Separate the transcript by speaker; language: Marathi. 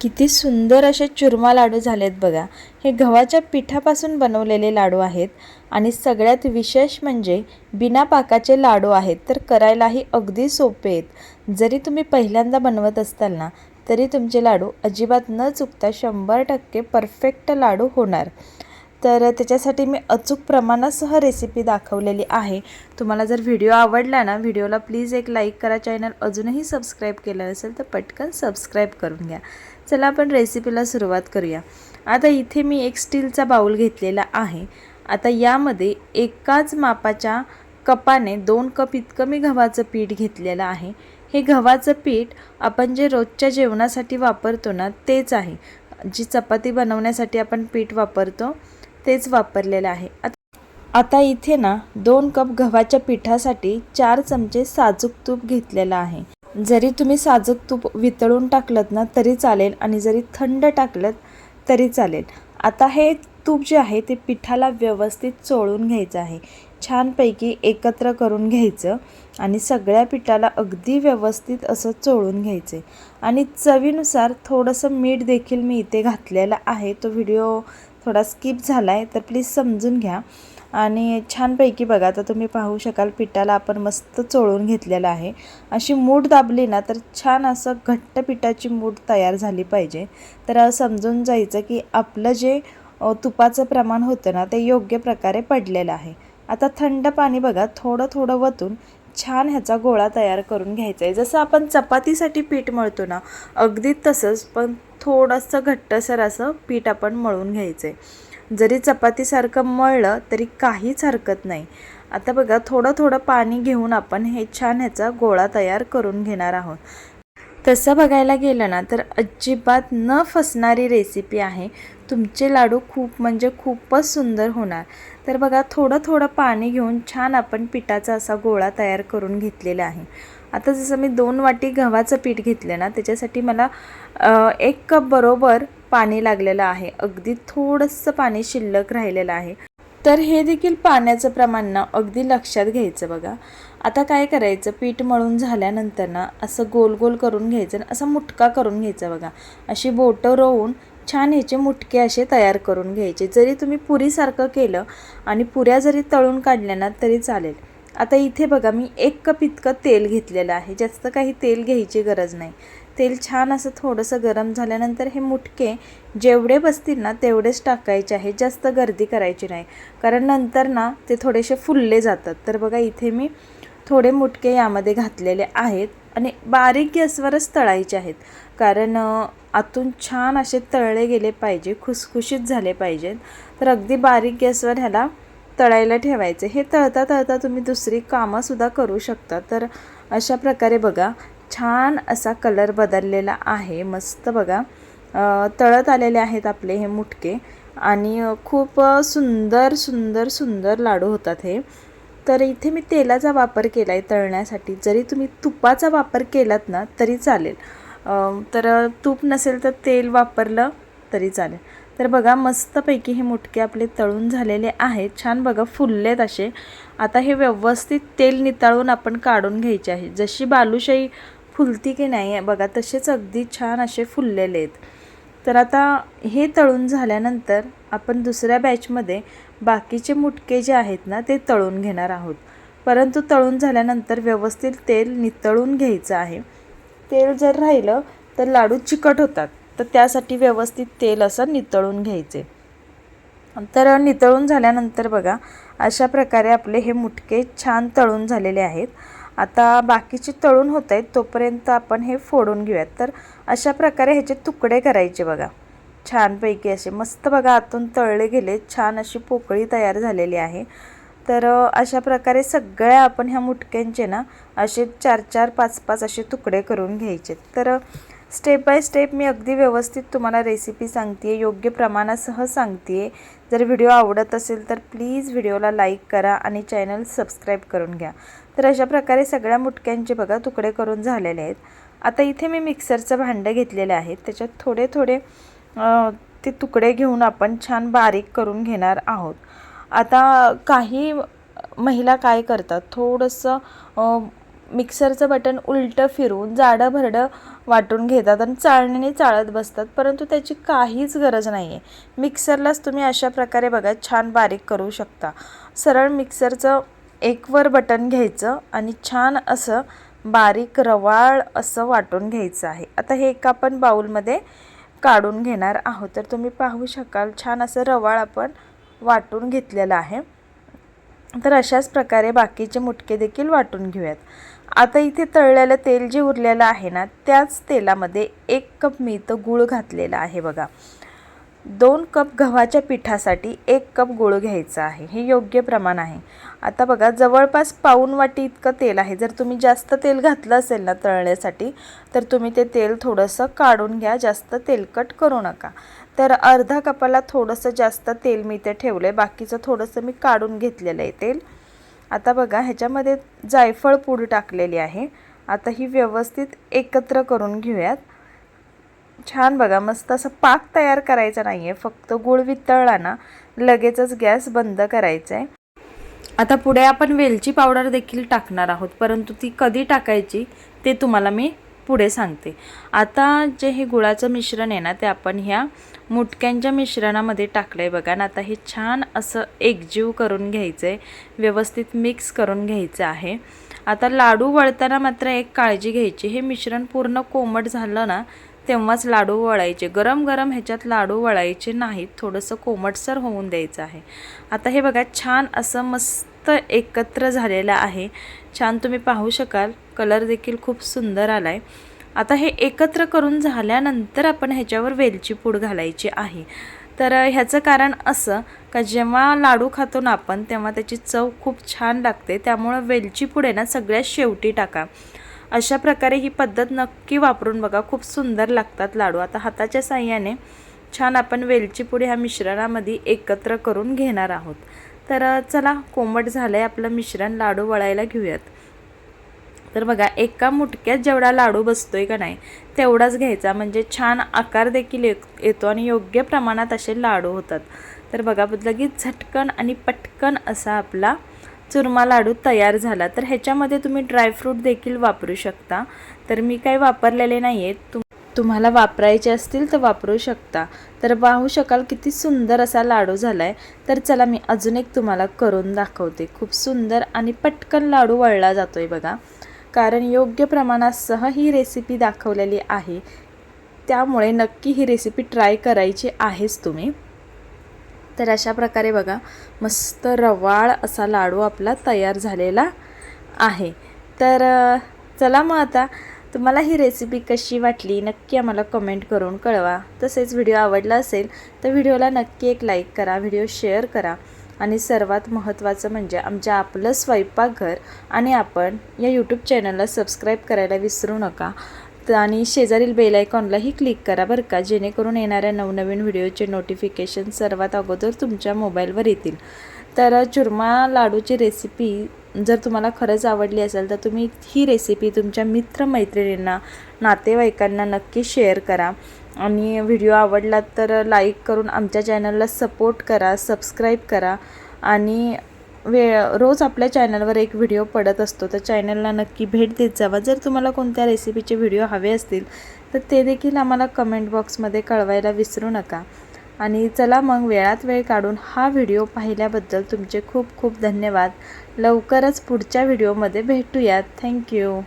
Speaker 1: किती सुंदर असे चुरमा लाडू झालेत बघा. हे गव्हाच्या पिठापासून बनवलेले लाडू आहेत आणि सगळ्यात विशेष म्हणजे बिना पाकाचे लाडू आहेत तर करायलाही अगदी सोपे आहेत. जरी तुम्ही पहिल्यांदा बनवत असताल ना तरी तुमचे लाडू अजिबात न चुकता शंभर टक्के परफेक्ट लाडू होणार. तर त्याच्यासाठी मी अचूक प्रमाणासह रेसिपी दाखवलेली आहे. तुम्हाला जर व्हिडिओ आवडला ना व्हिडिओला प्लीज एक लाईक करा. चॅनल अजूनही सबस्क्राईब केलं असेल तर पटकन सबस्क्राईब करून घ्या. चला आपण रेसिपीला सुरुवात करूया. आता इथे मी एक स्टीलचा बाऊल घेतलेला आहे. आता यामध्ये एकाच मापाच्या कपाने दोन कप इतकं मी गव्हाचं पीठ घेतलेलं आहे. हे गव्हाचं पीठ आपण जे रोजच्या जेवणासाठी वापरतो ना तेच आहे. जी चपाती बनवण्यासाठी आपण पीठ वापरतो तेच वापरलेलं आहे. आता इथे ना दोन कप गव्हाच्या पिठासाठी चार चमचे साजूक तूप घेतलेलं आहे. जरी तुम्ही साजं तूप वितळून टाकलं ना तरी चालेल. आणि जरी थंड टाकलं तरी चालेल. आता हे तूप जे आहे ते पिठाला व्यवस्थित चोळून घ्यायचं आहे. छानपैकी एकत्र करून घ्यायचं आणि सगळ्या पिठाला अगदी व्यवस्थित असं चोळून घ्यायचे आणि चवीनुसार थोडंसं मीठ देखील मी इथे घातलेलं आहे. तो व्हिडिओ थोडा स्किप झाला आहे तर प्लीज समजून घ्या. आणि छानपैकी बघा आता तुम्ही पाहू शकाल पिठाला आपण मस्त चोळून घेतलेलं आहे. अशी मूठ दाबली ना तर छान असं घट्ट पिठाची मूठ तयार झाली पाहिजे. तर समजून जायचं की आपलं जे तुपाचं प्रमाण होतं ना ते योग्य प्रकारे पडलेलं आहे. आता थंड पाणी बघा थोडं थोडं वतून छान ह्याचा गोळा तयार करून घ्यायचा आहे जसं आपण चपातीसाठी पीठ मळतो ना अगदी तसंच पण थोडंसं घट्टसर असं पीठ आपण मळून घ्यायचं आहे जरी चपातीसारखं मळलं तरी काहीच हरकत नाही. आता बघा थोडं थोडं पाणी घेऊन आपण हे छान ह्याचा गोळा तयार करून घेणार आहोत. तसं बघायला गेलं ना तर अजिबात न फसणारी रेसिपी आहे. तुमचे लाडू खूप म्हणजे खूपच सुंदर होणार. तर बघा थोडं थोडं पाणी घेऊन छान आपण पिठाचा असा गोळा तयार करून घेतलेला आहे. आता जसं मी दोन वाटी गव्हाचं पीठ घेतलं ना त्याच्यासाठी मला एक कप बरोबर पाणी लागलेलं आहे. अगदी थोडंसं पाणी शिल्लक राहिलेलं आहे. तर हे देखील पाण्याचं प्रमाण ना अगदी लक्षात घ्यायचं बघा. आता काय करायचं? पीठ मळून झाल्यानंतर ना असं गोल गोल करून घ्यायचं असं मुटका करून घ्यायचा बघा. अशी बोटं रोवून छान ह्याचे मुटके असे तयार करून घ्यायचे. जरी तुम्ही पुरीसारखं केलं आणि पुऱ्या जरी तळून काढल्या ना तरी चालेल. आता इथे बघा मी एक कप इतकं तेल घेतलेलं आहे. जास्त काही तेल घ्यायची गरज नाही. तेल छान असं थोडंसं गरम झाल्यानंतर हे मुटके जेवढे बसतील ना तेवढेच टाकायचे आहे. जास्त गर्दी करायची नाही. कारण नंतर ना ते थोडेसे फुलले जातात. तर बघा इथे मी थोडे मुटके यामध्ये घातलेले आहेत आणि बारीक गॅसवरच तळायचे आहेत. कारण आतून छान असे तळले गेले पाहिजे खुसखुशीत झाले पाहिजेत. तर अगदी बारीक गॅसवर ह्याला तळायला ठेवायचे. हे तळता तळता तुम्ही दुसरी कामंसुद्धा करू शकता. तर अशा प्रकारे बघा छान असा कलर बदललेला आहे. मस्त बघा. तळत आलेले आहेत आपले हे मुटके. आणि खूप सुंदर सुंदर सुंदर लाडू होतात हे. तर इथे मी तेलाचा वापर केला आहे तळण्यासाठी. जरी तुम्ही तुपाचा वापर केलात ना तरी चालेल. तर तूप नसेल तर तेल वापरलं तरी चालेल. तर बघा मस्तपैकी हे मुटके आपले तळून झालेले आहेत. छान बघा फुललेत असे. आता हे व्यवस्थित तेल निताळून आपण काढून घ्यायचे आहे. जशी बालुशाही फुलती की नाही आहे बघा तसेच अगदी छान असे फुललेले आहेत. तर आता हे तळून झाल्यानंतर आपण दुसऱ्या बॅचमध्ये बाकीचे मुटके जे आहेत ना ते तळून घेणार आहोत. परंतु तळून झाल्यानंतर व्यवस्थित तेल नितळून घ्यायचं आहे. तेल जर राहिलं तर लाडू चिकट होतात. तर त्यासाठी व्यवस्थित तेल असं नितळून घ्यायचे. तर नितळून झाल्यानंतर बघा अशा प्रकारे आपले हे मुटके छान तळून झालेले आहेत. आता बाकीचे तळून होत आहेत तोपर्यंत आपण हे फोडून घेऊयात. तर अशा प्रकारे ह्याचे तुकडे करायचे बघा. छानपैकी असे. मस्त बघा आतून तळले गेले. छान अशी पोकळी तयार झालेली आहे. तर अशा प्रकारे सगळ्या आपण ह्या मुटक्यांचे ना असे चार चार पाच पाच असे तुकडे करून घ्यायचे. तर स्टेप बाय स्टेप मी अगदी व्यवस्थित तुम्हाला रेसिपी सांगते योग्य प्रमाणासह सांगते जर व्हिडिओ आवडत असेल तर प्लीज व्हिडिओला लाईक करा आणि चॅनल सबस्क्राईब करून घ्या. तर अशा प्रकारे सगळ्या मुटक्यांचे बघा तुकडे करून झालेले आहेत. आता इथे मी मिक्सरचं भांडं घेतलेलं आहे. त्याच्यात थोडे थोडे ते तुकडे घेऊन आपण छान बारीक करून घेणार आहोत. आता काही महिला काय करतात? थोडंसं मिक्सरचं बटन उलटं फिरून जाडं भरडं वाटून घेतात आणि चाळणीने चाळत बसतात. परंतु त्याची काहीच गरज नाही आहे मिक्सरलाच तुम्ही अशा प्रकारे बघा छान बारीक करू शकता. सरळ मिक्सरचं एकवर बटन घ्यायचं आणि छान असं बारीक रवाळ असं वाटून घ्यायचं आहे. आता हे एक आपण बाऊलमध्ये काढून घेणार आहोत. तर तुम्ही पाहू शकाल छान असं रवाळ आपण वाटून घेतलेलं आहे. तर अशाच प्रकारे बाकीचे मुटके देखील वाटून घेऊयात. आता इथे तळलेलं तेल जे उरलेलं आहे ना त्याच तेलामध्ये एक कप मी तर गूळ घातलेला आहे बघा. दोन कप गव्हाच्या पिठासाठी एक कप गूळ घ्यायचा आहे. हे योग्य प्रमाण आहे. आता बघा जवळपास पाऊन वाटी इतकं तेल आहे. जर तुम्ही जास्त तेल घातलं असेल ना तळण्यासाठी तर तुम्ही ते तेल थोडंसं काढून घ्या. जास्त तेलकट करू नका. तर अर्धा कपाला थोडंसं जास्त तेल मी इथे ठेवलं आहे बाकीचं थोडंसं मी काढून घेतलेलं आहे तेल. आता बघा ह्याच्यामध्ये जायफळ पूड टाकलेली आहे. आता ही व्यवस्थित एकत्र करून घेऊयात. छान बघा मस्त असं पाक तयार करायचा नाही आहे फक्त गुळ वितळला ना लगेचच गॅस बंद करायचा आहे आता पुढे आपण वेलची पावडर देखील टाकणार आहोत परंतु ती कधी टाकायची ते तुम्हाला मी पुढे सांगते. आता जे हे गुळाचं मिश्रण आहे ना ते आपण ह्या मुटक्यांच्या मिश्रणामध्ये टाकलं आहे बघा ना आता हे छान असं एकजीव करून घ्यायचं आहे व्यवस्थित मिक्स करून घ्यायचं आहे. आता लाडू वळताना मात्र एक काळजी घ्यायची हे मिश्रण पूर्ण कोमट झालं ना तेव्हाच लाडू वळायचे. गरम गरम ह्याच्यात लाडू वळायचे नाहीत. थोडंसं कोमटसर होऊन द्यायचं आहे. आता हे बघा छान असं मस्त एकत्र झालेलं आहे. छान तुम्ही पाहू शकाल. कलर देखील खूप सुंदर आला आहे आता हे एकत्र करून झाल्यानंतर आपण ह्याच्यावर वेलची पूड घालायची आहे. तर ह्याचं कारण असं का जेव्हा लाडू खातो ना आपण तेव्हा त्याची चव खूप छान लागते. त्यामुळं वेलची पूड आहे ना सगळ्यात शेवटी टाका. अशा प्रकारे ही पद्धत नक्की वापरून बघा. खूप सुंदर लागतात लाडू. आता हाताच्या साह्याने छान आपण वेलची पुढे ह्या मिश्रणामध्ये एकत्र करून घेणार आहोत. तर चला कोमट झालं आहे आपलं मिश्रण. लाडू वळायला घेऊयात. तर बघा एका मुटक्यात जेवढा लाडू बसतोय का नाही तेवढाच घ्यायचा. म्हणजे छान आकार देखील येतो आणि योग्य प्रमाणात असे लाडू होतात. तर बघा लगेच झटकन आणि पटकन असा आपला चुरमा लाडू तयार झाला तर ह्याच्यामध्ये तुम्ही ड्रायफ्रूट देखील वापरू शकता. तर मी काही वापरलेले नाही आहेत तुम तुम्हाला वापरायचे असतील तर वापरू शकता. तर पाहू शकाल किती सुंदर असा लाडू झाला आहे तर चला मी अजून एक तुम्हाला करून दाखवते. खूप सुंदर आणि पटकन लाडू वळला जातो आहे बघा. कारण योग्य प्रमाणासह ही रेसिपी दाखवलेली आहे. त्यामुळे नक्की ही रेसिपी ट्राय करायची आहेच तुम्ही. तर अशा प्रकारे बघा मस्त रवाळ असा लाडू आपला तयार झालेला आहे. तर चला मग आता तुम्हाला ही रेसिपी कशी वाटली नक्की आम्हाला कमेंट करून कळवा. तसेच व्हिडिओ आवडला असेल तर व्हिडिओला नक्की एक लाईक करा व्हिडिओ शेअर करा. आणि सर्वात महत्त्वाचं म्हणजे आमच्या आपलं स्वयंपाकघर आणि आपण या यूट्यूब चॅनलला सबस्क्राईब करायला विसरू नका. आणि शेजारील बेल आयकॉनलाही क्लिक करा बरं का. जेणेकरून येणाऱ्या नवनवीन व्हिडिओचे नोटिफिकेशन सर्वात अगोदर तुमच्या मोबाईलवर येतील. तर चुरमा लाडूची रेसिपी जर तुम्हाला खरंच आवडली असेल तर तुम्ही ही रेसिपी तुमच्या मित्रमैत्रिणींना नातेवाईकांना नक्की शेअर करा. आणि व्हिडिओ आवडला तर लाईक करून आमच्या चॅनलला सपोर्ट करा सबस्क्राईब करा. आणि वेळ रोज आपल्या चॅनलवर एक व्हिडिओ पडत असतो. तर चॅनलला नक्की भेट देत जावा. जर तुम्हाला कोणत्या रेसिपीचे व्हिडिओ हवे असतील तर ते देखील आम्हाला कमेंट बॉक्समध्ये कळवायला विसरू नका. आणि चला मग वेळात वेळ काढून हा व्हिडिओ पाहिल्याबद्दल तुमचे खूप खूप धन्यवाद. लवकरच पुढच्या व्हिडिओमध्ये भेटूयात. थँक्यू.